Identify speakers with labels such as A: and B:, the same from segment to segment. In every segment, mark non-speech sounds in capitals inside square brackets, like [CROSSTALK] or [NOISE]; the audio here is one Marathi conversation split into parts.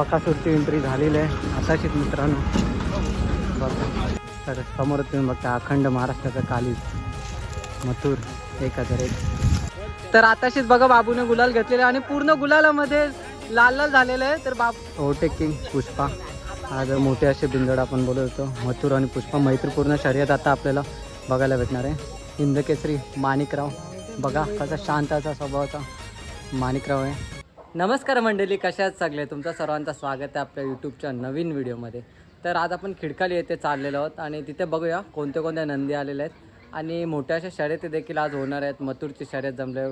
A: बकासूरची एंट्री झालेली आहे. आताशीच मित्रांनो. बघा. तर समोर तुम्ही बघता अखंड महाराष्ट्राचं कालीज मथुर एक हजार एक तर आताशीच बघा बाबूने गुलाल घेतलेले आणि पूर्ण गुलालामध्ये लाल लाल झालेलं आहे. तर बाब ओव्हरटेकिंग पुष्पा. आज मोठे असे बिंदड आपण बोलत होतो. मथुर आणि पुष्पा मैत्रीपूर्ण शर्यत आता आपल्याला बघायला भेटणार आहे. हिंदकेसरी माणिकराव. बघा कसा शांताचा स्वभावाचा माणिकराव आहे. नमस्कार मंडळी कशा आहेत सगळे? तुमचं सर्वांचं स्वागत आहे आपल्या यूट्यूबच्या नवीन व्हिडिओमध्ये. तर आज आपण खिडकाली येथे चाललेलो आहोत आणि तिथे बघूया कोणत्या कोणत्या नंदी आलेल्या आहेत. आणि मोठ्या अशा शर्यती देखील आज होणार आहेत मथुरची शर्यत जमले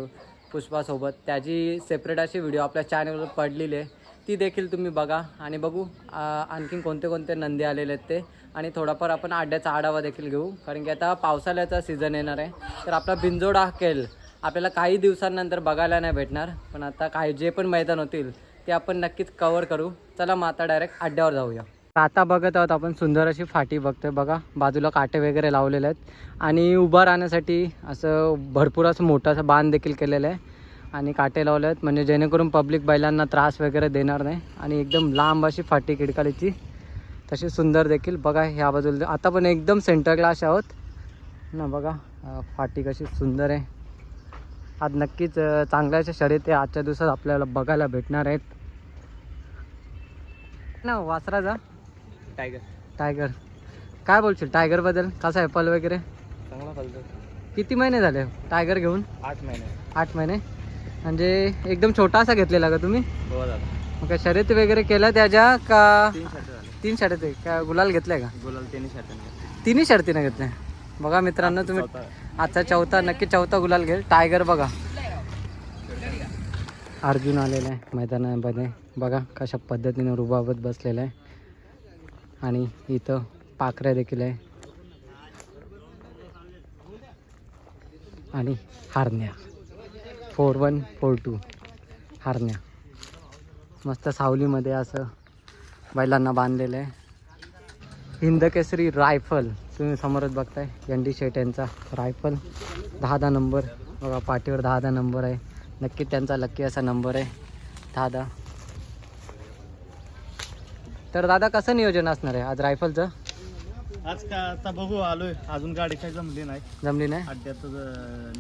A: पुष्पासोबत त्याची सेपरेट अशी व्हिडिओ आपल्या चॅनलवर पडलेली आहे. ती देखील तुम्ही बघा आणि बघू आणखीन कोणते कोणते नंदी आलेले आहेत ते. आणि थोडाफार आपण आड्याचा आढावा देखील घेऊ कारण की आता पावसाळ्याचा सीझन येणार आहे. तर आपला बिंजोडा केल आपल्याला काही दिवसांनंतर बघायला नाही भेटणार पण आता काही जे पण मैदान होतील ते आपण नक्कीच कवर करू. चला मग आता डायरेक्ट अड्ड्यावर जाऊया. आता बघत आहोत आपण सुंदर अशी फाटी बघतोय बघा. बाजूला काटे वगैरे लावलेले आहेत. आणि उभं राहण्यासाठी असं भरपूर असं मोठं असं बांध देखील केलेलं आहे. आणि काटे लावले आहेत. म्हणजे जेणेकरून पब्लिक बैलांना त्रास वगैरे देणार नाही. आणि एकदम लांब अशी फाटी किडकालीची तशी सुंदर देखील. बघा ह्या बाजूला. आता पण एकदम सेंटर क्लास आहोत. ना बघा फाटी कशी सुंदर आहे. आज नक्कीच अं, चांगल्या अशा शर्यती आजच्या दिवसात आपल्याला बघायला भेटणार आहेत. ना वासराचा
B: टायगर
A: टायगर काय बोलशील टायगरबद्दल? कसा आहे पल वगैरे?
B: चांगला चालतो
A: किती महिने झाले टायगर घेऊन?
B: आठ महिने.
A: आठ महिने. म्हणजे एकदम छोटासा घेतलेला का तुम्ही?
B: हो
A: मग काय शर्यती वगैरे केल्या त्याच्या का
B: तीन शर्ट झाले
A: तीन शर्यती? का गुलाल घेतलाय का?
B: बोलाल त्यांनी शर्ट
A: तिन्ही शर्तीनं घेतल्या. बघा मित्रांनो तुम्ही आजचा चौथा नक्की चौथा गुलाल घेईल. टायगर बघा. अर्जुन आलेला आहे मैदानामध्ये. बघा कशा पद्धतीने रुबाबत बसलेला आहे. आणि इथं पाखऱ्या देखील आहे. आणि हारण्या. फोर वन फोर टू हारण्या. मस्त सावलीमध्ये असं बैलांना बांधलेलं आहे. हिंदकेसरी रायफल. तुम्ही समोरच बघताय एन डी शेट यांचा रायफल. दहा दहा नंबर. बघा पाठीवर दहा दहा नंबर आहे. नक्की त्यांचा लक्की असा नंबर आहे. दहा दहा तर दादा कसं नियोजन असणार आहे आज रायफलचं?
B: आज का आता बघू आलोय. अजून गाडी काही जमली नाही.
A: जमली नाही?
B: अड्ड्यात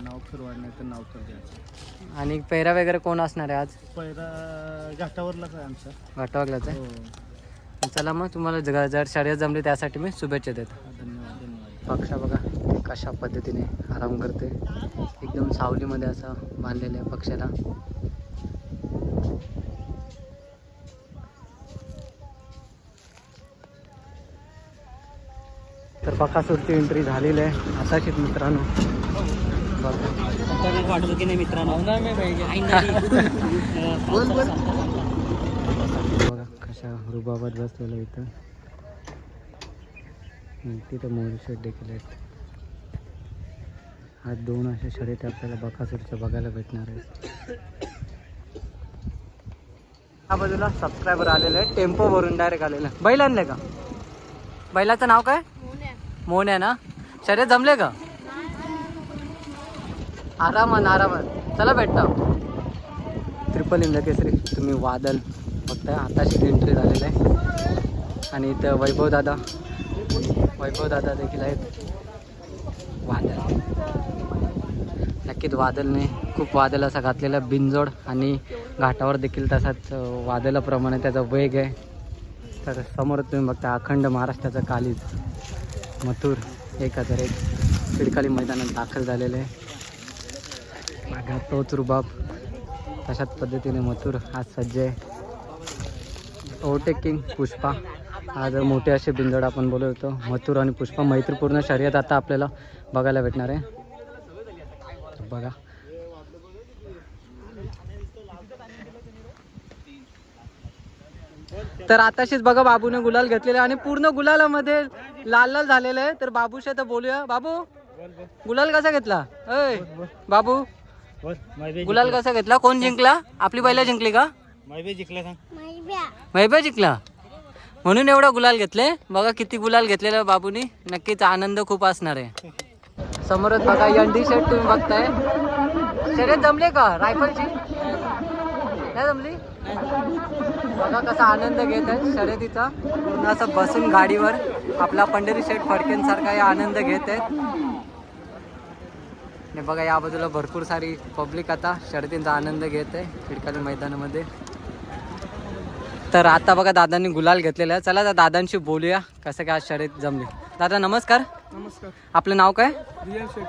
B: नाव फिरवायला नाही तर नाव तर द्यायचं
A: आणि पेहरा वगैरे कोण असणार आहे आज?
B: पहिला घाटावरलाच आहे आमचा.
A: घाटवागलाच आहे?
B: हो.
A: चला मग तुम्हाला जर जर शर्यत जमली त्यासाठी मी शुभेच्छा देतो.
B: धन्यवाद धन्यवाद
A: पक्षा बघा कशा पद्धतीने आराम करते. एकदम सावलीमध्ये असं बांधलेलं आहे पक्षाला. तर बकासूरची एंट्री झालेली आहे. आताशीच मित्रांनो. बघा.
B: वाटत की नाही मित्रांनो? [LAUGHS]
A: कशा रुबाबात बसलेलं आहे इथं. तिथं मोर शेट देखील आहेत. आज दोन अशा शर्यती आपल्याला बकासूरच्या बघायला भेटणार आहेत. या बाजूला सबस्क्रायबर आलेले आहे टेम्पो भरून डायरेक्ट आलेलं. आहे. बैल आणले का? बैलाचं नाव काय? मोन आहे ना? शर्यत जमले का? आरामान आरामान चला भेटता. ट्रिपल इंद केसरी तुम्ही वादल. फक्त आताशीच एंट्री झालेलं आहे. आणि इथं वैभव दादा वैभव दादा देखील आहेत. वादळ नक्कीच वादलने खूप वादल असा घातलेला बिनजोड आणि घाटावर देखील तसाच वादळाप्रमाणे वादलाप्रमाणे त्याचा वेग आहे. तर समोर तुम्ही बघता अखंड महाराष्ट्राचं कालीज मथुर एक हजार एक खिडकाली मैदानात दाखल झालेलं आहे. तोच रुबाब. तशाच पद्धतीने मथुर आज सज्ज आहे. ओव्हरटेकिंग पुष्पा आज मोठे असे बिंदड आपण बोलत होतो मथुर आणि पुष्पा मैत्रीपूर्ण शर्यत आता आपल्याला बघायला भेटणार आहे. बघा. तर आताशीच बघा बाबूने गुलाल घेतलेले आणि पूर्ण गुलालामध्ये लाल लाल झालेलं आहे. तर बाबूशी तर बोलूया. बाबू गुलाल कसा घेतला? अय बाबू गुलाल कसा घेतला? कोण जिंकला? आपली पहिला जिंकली का?
B: माहिती जिंकला सांग.
A: वैभव जिंकला? म्हणून एवढा गुलाल घेतले? बघा किती गुलाल घेतलेला बाबूनी. नक्कीच आनंद खूप असणार आहे. समोरच बघा एनडी शर्ट तुम्ही बघताय. शर्यत जमले का रायफलची नाही जमली? बघा कसा आनंद घेत आहेत शर्यतीचा. पूर्ण असं बसून गाडीवर. आपला पंढरी शेठ फडकेंसारखा हे आनंद घेत आहेत. आणि बघा या बाजूला भरपूर सारी पब्लिक आता शर्यतींचा आनंद घेत आहे. खिडकाली मैदानामध्ये. तर आता बघा दादांनी गुलाल घेतलेला आहे. चला दादांशी बोलूया. कसं काय शर्यत जमली. दादा नमस्कार.
B: नमस्कार.
A: आपलं नाव काय?
B: रिया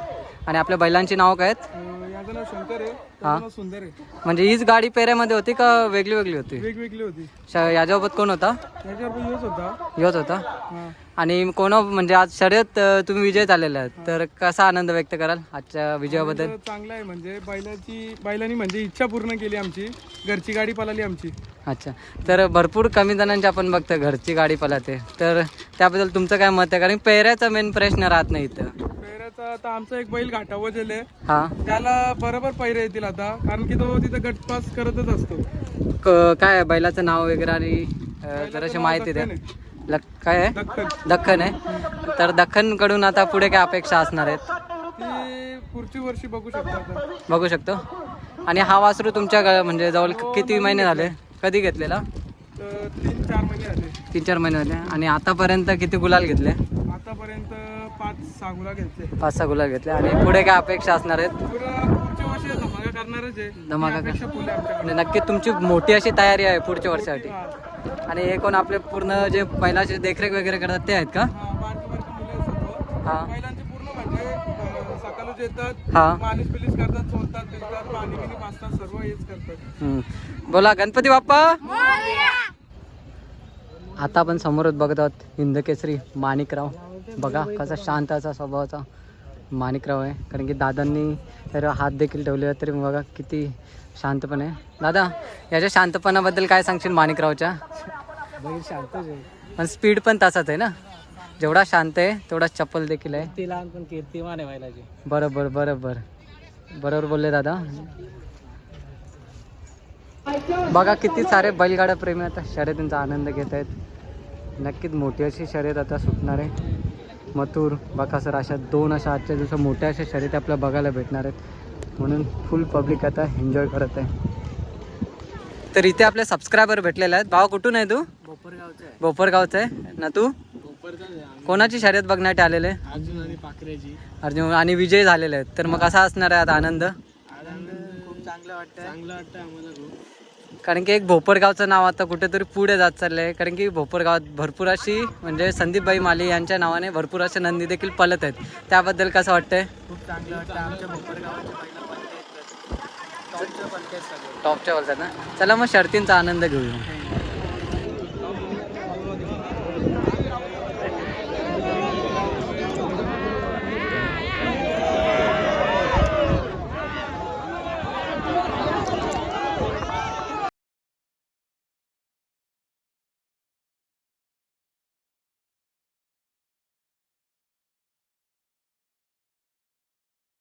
A: आणि आपल्या बैलांची नाव काय आहेत?
B: अं, याचं नाव शंकर आहे
A: हा.
B: त्याचं नाव सुंदर आहे.
A: म्हणजे हीच गाडी पेऱ्यामध्ये होती का वेगळी वेगळी होती?
B: वेगवेगळी होती.
A: श- कोण होता?
B: त्याच्यावर पण यूज होता.
A: योच होता?
B: हा.
A: आणि कोण म्हणजे आज शर्यत अं, तुम्ही विजय झालेला आहे. तर कसा आनंद व्यक्त कराल आजच्या विजयाबद्दल?
B: तर चांगलं आहे म्हणजे बैलाची बैलांनी म्हणजे इच्छा पूर्ण केली आमची. घरची गाडी पळाली आमची.
A: अच्छा. तर भरपूर कमी जणांची आपण बघतो घरची गाडी पळते. तर त्याबद्दल तुमचं काय मत आहे? कारण पेऱ्याचा मेन प्रश्न राहत नाही इथं.
B: पैऱ्याचा आता आमचा एक बैल घाटावर गेले.
A: हा.
B: त्याला बरोबर पैरे येतील आता कारण की तो तिथं गटपास करतच असतो.
A: क- काय आहे? बैलाचं नाव वगैरे आणि अं, जराशी माहिती द्या. लक काय आहे?
B: दख्खन.
A: आहे. तर दख्खनकडून आता पुढे काय अपेक्षा असणार आहेत?
B: ती पुढची वर्षी बघू शकतो आता
A: बघू शकतो. आणि हा वासरू तुमच्या ग- म्हणजे जवळ किती महिने झाले? कधी घेतलेला?
B: तर तीन चार महिने झाले.
A: तीन चार महिने झाले. आणि आतापर्यंत किती गुलाल घेतले?
B: आतापर्यंत पाच सहा गुला घेतले.
A: पाच सहा गुलाल घेतले. आणि पुढे काय अपेक्षा असणार आहेत?
B: पुढं पुढच्या वर्षी धमाका करणारच आहे.
A: धमाका
B: ती अपेक्षा फुले आमच्याकडे.
A: आणि नक्की तुमची मोठी अशी तयारी आहे पुढच्या वर्षासाठी. आणि हे कोण आपले पूर्ण जे पहिलाचे देखरेख वगैरे करतात ते आहेत का?
B: हा,
A: हा.
B: म्हणजे
A: हा. बोला गणपती बाप्पा! आता आपण समोरच बघत आहोत हिंदकेसरी माणिकराव. बघा कसा शांत असा स्वभावाचा माणिकराव आहे. कारण की दादांनी तर हात देखील ठेवले तरी बघा किती शांतपणे आहे. दादा याच्या शांतपणाबद्दल काय सांगशील माणिकरावच्या?
B: शांतच
A: पण स्पीड पण तसाच आहे ना? जेवढा शांत आहे तेवढाच चप्पल देखील आहे.
B: ती लहान पण कीर्तिमान आहे व्हायलाची
A: बरोबर बरोबर. बरोबर बोलले दादा. बघा किती सारे बैलगाड्या प्रेमी आता शर्यतींचा आनंद घेत आहेत. नक्कीच मोठी अशी शर्यत आता सुटणार आहे. मथुर बकासर अशा दोन अशा आजच्या दिवसात मोठ्या अशा शर्यती आपल्याला बघायला भेटणार आहेत. म्हणून फुल पब्लिक आता एन्जॉय करत आहे. तर इथे आपले सबस्क्रायबर भेटलेले आहेत. भाव कुठून आहे तू? बोपरगावचं आहे. ना तू? कोणाची शर्यत बघण्यासाठी आलेले?
B: अर्जुन आणि पाखऱ्याची
A: अर्जुन आणि विजय झालेले आहेत. तर मग कसा असणार आहे आता आनंद?
B: खूप चांगलं वाटतं चांगलं वाटतं आम्हाला खूप.
A: कारण की एक भोपरगावचं नाव आता कुठेतरी पुढे जात चाललं आहे कारण की भोपरगावात भरपूर अशी म्हणजे संदीपबाई माली यांच्या नावाने भरपूर असे नंदी देखील पलत आहेत. त्याबद्दल कसं वाटतंय?
B: खूप चांगलं वाटतं आमच्या भोपरगावाच्या
A: टॉपच्या बोलतात ना? चला मग शर्तींचा आनंद घेऊया.